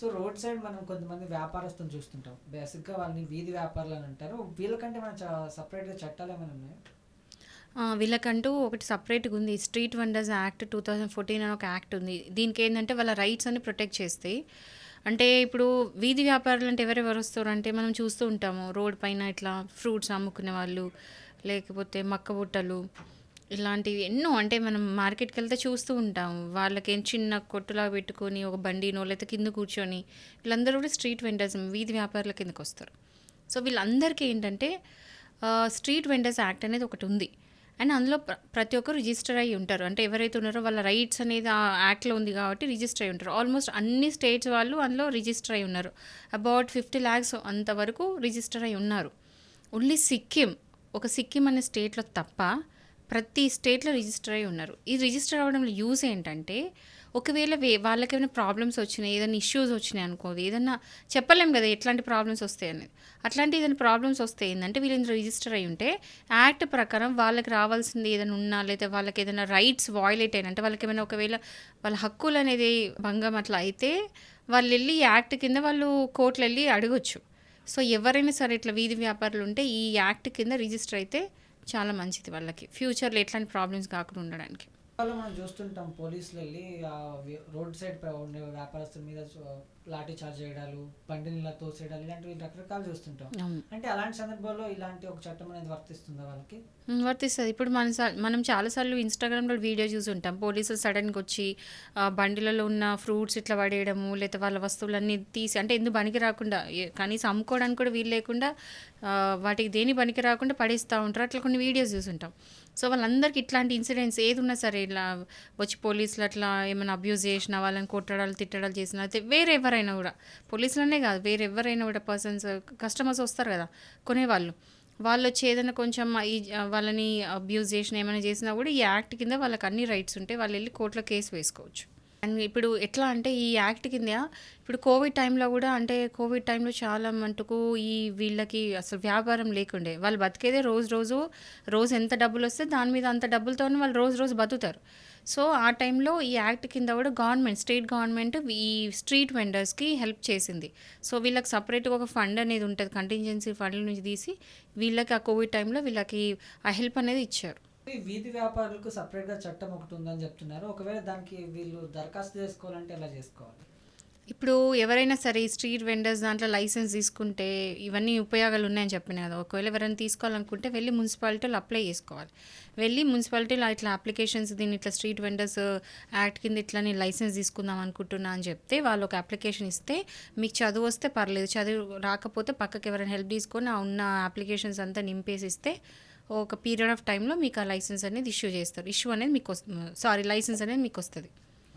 So road side మనం కొంతమంది వ్యాపారస్తులు చూస్తుంటాం. బేసిక్గా వాళ్ళని వీధి వ్యాపారులు అని అంటారు. వీళ్ళకంటే మన సపరేట్గా చట్టాలు ఏమైనా ఉన్నాయి? వీళ్ళకంటూ ఒకటి సపరేట్గా ఉంది. Street vendors act two thousand fourteen అని ఒక యాక్ట్ ఉంది. దీనికి ఏంటంటే వాళ్ళ రైట్స్ అని ప్రొటెక్ట్ చేస్తాయి అంటే ఇప్పుడు వీధి వ్యాపారులు అంటే ఎవరెవరు వస్తారు? అంటే మనం చూస్తూ ఉంటాము. రోడ్ పైన ఇట్లా ఫ్రూట్స్ అమ్ముకునే వాళ్ళు లేకపోతే మక్క బుట్టలు ఇలాంటివి ఎన్నో అంటే మనం మార్కెట్కి వెళ్తే చూస్తూ ఉంటాం. వాళ్ళకేం చిన్న కొట్టులా పెట్టుకొని ఒక బండినో లేకపోతే కింద కూర్చొని వీళ్ళందరూ కూడా స్ట్రీట్ వెండర్స్ వీధి వ్యాపారుల కిందకు వస్తారు. సో వీళ్ళందరికీ ఏంటంటే స్ట్రీట్ వెండర్స్ యాక్ట్ అనేది ఒకటి ఉంది. అండ్ అందులో ప్రతి ఒక్కరు రిజిస్టర్ అయ్యి ఉంటారు. అంటే ఎవరైతే ఉన్నారో వాళ్ళ రైట్స్ అనేది ఆ యాక్ట్లో ఉంది కాబట్టి రిజిస్టర్ అయి ఉంటారు. ఆల్మోస్ట్ అన్ని స్టేట్స్ వాళ్ళు అందులో రిజిస్టర్ అయి ఉన్నారు. అబౌట్ ఫిఫ్టీ ల్యాక్స్ అంతవరకు రిజిస్టర్ అయి ఉన్నారు. ఓన్లీ సిక్కిం ఒక సిక్కిం అనే స్టేట్లో తప్ప ప్రతి స్టేట్లో రిజిస్టర్ అయి ఉన్నారు. ఈ రిజిస్టర్ అవ్వడంలో యూజ్ ఏంటంటే ఒకవేళ వే వాళ్ళకి ఏమైనా ప్రాబ్లమ్స్ వచ్చినాయి ఏదైనా ఇష్యూస్ వచ్చినాయి అనుకోదు ఏదన్నా చెప్పలేం కదా ఎట్లాంటి ప్రాబ్లమ్స్ వస్తాయి అనేది అట్లాంటి ఏదైనా ప్రాబ్లమ్స్ వస్తే ఏంటంటే వీళ్ళు ఇందులో రిజిస్టర్ అయి ఉంటే యాక్ట్ ప్రకారం వాళ్ళకి రావాల్సింది ఏదైనా ఉన్నా లేదా వాళ్ళకి ఏదైనా రైట్స్ వాయిలేట్ అయినా అంటే వాళ్ళకి ఏమైనా ఒకవేళ వాళ్ళ హక్కులు అనేది భంగం అట్లా అయితే వాళ్ళు వెళ్ళి ఈ యాక్ట్ కింద వాళ్ళు కోర్టులు వెళ్ళి అడగొచ్చు. సో ఎవరైనా సరే ఇట్లా వీధి వ్యాపారులు ఉంటే ఈ యాక్ట్ కింద రిజిస్టర్ అయితే చాలా మంచిది వాళ్ళకి. ఫ్యూచర్లో ఎట్లాంటి ప్రాబ్లమ్స్ కాకుండా ఉండడానికి. వాళ్ళు మనం చూస్తుంటాం పోలీసులు వెళ్ళి రోడ్ సైడ్ ఉండే వ్యాపారస్తుల మీద చూ- లాఠీ చార్జ్ చేయడాలు బండిని ఇలా తోసేయడాలు ఇలాంటివి రకరకాలు చూస్తుంటాం. అంటే అలాంటి సందర్భాల్లో ఇలాంటి ఒక చట్టం అనేది వర్తిస్తుందా వాళ్ళకి? వర్తిస్తుంది. ఇప్పుడు మన మనం చాలాసార్లు ఇన్స్టాగ్రామ్లో వీడియో చూసి ఉంటాం పోలీసులు సడన్గా వచ్చి బండిలలో ఉన్న ఫ్రూట్స్ ఇట్లా పడేయడము లేకపోతే వాళ్ళ వస్తువులన్నీ తీసి అంటే ఎందుకు పనికి రాకుండా కనీసం అమ్ముకోవడానికి కూడా వీలు లేకుండా వాటికి దేని పనికి రాకుండా పడేస్తూ ఉంటారు. అట్లా కొన్ని వీడియోస్ చూసుంటాం. సో వాళ్ళందరికీ ఇట్లాంటి ఇన్సిడెంట్స్ ఏది ఉన్నా సరే ఇలా వచ్చి పోలీసులు అట్లా ఏమైనా అబ్యూజ్ చేసినా వాళ్ళని కొట్టడాలు తిట్టడాలు చేసినా వేరే ఎవరైనా కూడా. పోలీసులనే కాదు వేరే ఎవరైనా కూడా పర్సన్స్ కస్టమర్స్ వస్తారు కదా కొనేవాళ్ళు. వాళ్ళు వచ్చి ఏదైనా కొంచెం ఈ వాళ్ళని అబ్యూజ్ చేసిన ఏమైనా చేసినా కూడా ఈ యాక్ట్ కింద వాళ్ళకి అన్ని రైట్స్ ఉంటాయి వాళ్ళు వెళ్ళి కోర్టులో కేసు వేసుకోవచ్చు. అండ్ ఇప్పుడు ఎట్లా అంటే ఈ యాక్ట్ కింద ఇప్పుడు కోవిడ్ టైంలో కూడా అంటే కోవిడ్ టైంలో చాలా మటుకు ఈ వీళ్ళకి అసలు వ్యాపారం లేకుండే. వాళ్ళు బతికేదే రోజు రోజు రోజు ఎంత డబ్బులు వస్తే దాని మీద అంత డబ్బులతోనే వాళ్ళు రోజు రోజు బతుకుతారు. సో ఆ టైంలో ఈ యాక్ట్ కింద కూడా గవర్నమెంట్ స్టేట్ గవర్నమెంట్ ఈ స్ట్రీట్ వెండర్స్కి హెల్ప్ చేసింది. సో వీళ్ళకి సపరేట్గా ఒక ఫండ్ అనేది ఉంటుంది కంటింజెన్సీ ఫండ్ నుంచి తీసి వీళ్ళకి ఆ కోవిడ్ టైంలో వీళ్ళకి ఆ హెల్ప్ అనేది ఇచ్చారు. వీధి వ్యాపారులకు సపరేట్గా చట్టం ఒకటి ఉందని చెప్తున్నారు. ఒకవేళ దానికి వీళ్ళు దరఖాస్తు చేసుకోవాలంటే ఎలా చేసుకోవాలి? ఇప్పుడు ఎవరైనా సరే ఈ స్ట్రీట్ వెండర్స్ దాంట్లో లైసెన్స్ తీసుకుంటే ఇవన్నీ ఉపయోగాలు ఉన్నాయని చెప్పిన కదా. ఒకవేళ ఎవరైనా తీసుకోవాలనుకుంటే వెళ్ళి మున్సిపాలిటీలో అప్లై చేసుకోవాలి. వెళ్ళి మున్సిపాలిటీలో ఇట్లా అప్లికేషన్స్ దీన్ని ఇట్లా స్ట్రీట్ వెండర్స్ యాక్ట్ కింద ఇట్లా నేను లైసెన్స్ తీసుకుందాం అనుకుంటున్నా అని చెప్తే వాళ్ళు ఒక అప్లికేషన్ ఇస్తే మీకు చదువు వస్తే పర్లేదు. చదువు రాకపోతే పక్కకి ఎవరైనా హెల్ప్ తీసుకొని ఆ ఉన్న అప్లికేషన్స్ అంతా నింపేసి ఇస్తే ఒక పీరియడ్ ఆఫ్ టైంలో మీకు ఆ లైసెన్స్ అనేది ఇష్యూ చేస్తారు. ఇష్యూ అనేది మీకు సారీ లైసెన్స్ అనేది మీకు వస్తుంది.